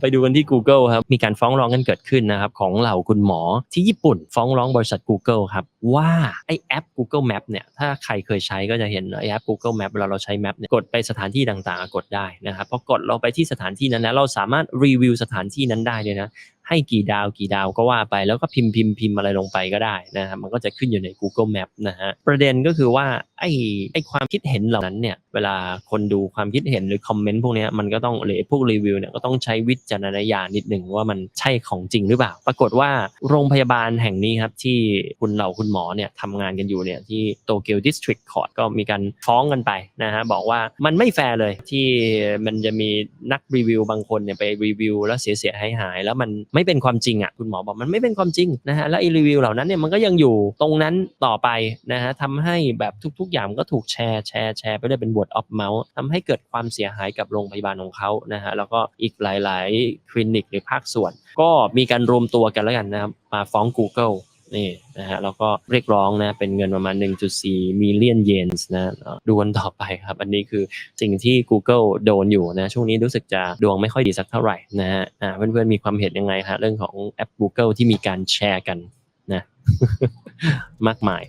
ไปดูกันที่ Google ครับ มีการฟ้องร้องกันเกิดขึ้นนะครับ ของเหล่าคุณหมอที่ญี่ปุ่นฟ้องร้องบริษัท Google ครับ ว่าไอแอป Google Map เนี่ย ถ้าใครเคยใช้ก็จะเห็นไอแอป Google Map เวลาเราใช้แมปเนี่ยกดไปสถานที่ต่างๆ กดได้นะครับพอกดเราไปที่สถานที่นั้นนะเราสามารถรีวิวสถานที่นั้นได้เลยนะให้กี่ดาวกี่ดาวก็ว่าไป แล้วก็พิมพ์พิมพ์พิมพ์อะไรลงไปก็ได้นะครับมันก็จะขึ้นอยู่ใน Google Map นะฮะประเด็นก็คือว่าไอ้ไอ้ความคิดเห็นเหล่านั้นเนี่ยเวลาคนดูความคิดเห็นหรือคอมเมนต์พวกนี้มันก็ต้องหรือพวกรีวิวเนี่ยก็ต้องใช้วิจารณญาณนิดหนึ่งว่ามันใช่ของจริงหรือเปล่า ปรากฏว่าโรงพยาบาลแห่งนี้ครับที่คุณเหล่าคุณหมอเนี่ยทำงานกันอยู่เนี่ยที่โตเกียวดิสทริกคอร์ t ก็มีการฟ้องกันไปนะฮะบอกว่ามันไม่แฟร์เลยที่มันจะมีนักรีวิวบางคนเนี่ยไปรีวิวแล้วเสียเสียหายหายแล้วมันไม่เป็นความจริงอะคุณหมอบอกมันไม่เป็นความจริงนะฮะแล้วไอ้รีวิวเหล่านั้นเนี่ยมันก็ยังอยู่ตรงนั้นต่อไปนะฮะทำให้แบบทุก ๆ อย่างมันก็ถูกแชร์แชร์แชร์ไปเรื่อยเป็น word of mouth ทำให้เกิดความเสียหายกับโรงพยาบาลของเขานะฮะแล้วก็อีกหลาย ๆ คลินิกหรือภาคส่วน ก็มีการรวมตัวกันแล้วกันนะครับมาฟ้อง Google นี่นะฮะแล้วก็เรียกร้องนะเป็นเงินประมาณ 1.4 มิลเลียนเยนส์นะดูกันต่อไปครับ อันนี้คือสิ่งที่ Google โดนอยู่นะ ช่วงนี้รู้สึกจะดวงไม่ค่อยดีสักเท่าไหร่นะฮะอ่าเพื่อนๆมีความเห็นยังไงฮะเรื่องของแอป Google ที่มีการแชร์กันนะมากมาย